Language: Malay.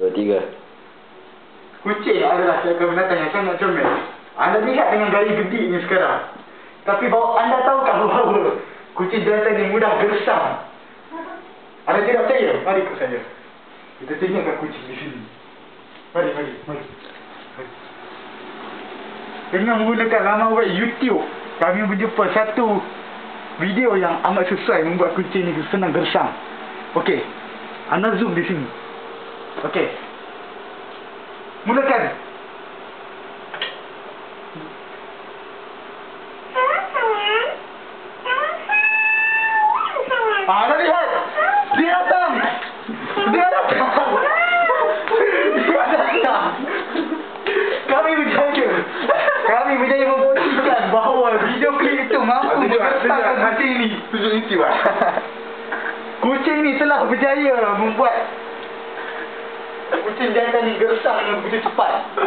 Dua, tiga. Kucing adalah seekor binatang yang sangat comel. Anda lihat dengan gaya gediknya sekarang. Tapi bahawa anda tahukah bahawa kucing jantan ini mudah gersam? Anda tidak percaya? Mari ikut saya. Kita tengokkan kucing di sini. Mari, mari, mari. mari. Dengan menggunakan laman web YouTube, kami berjumpa satu video yang amat sesuai membuat kucing ini senang gersam. Okey. Anda zoom di sini. Okey. Mulakan. Ah, anda lihat. Dia datang. Dia datang. Dia datang. Kami berjaya. Kami berjaya membuktikan bahawa video klip itu mampu menggerakkan kucing ini. Tunjuk YouTube lah. Kucing ni telah berjaya membuat jantan ni gersang dengan begitu cepat.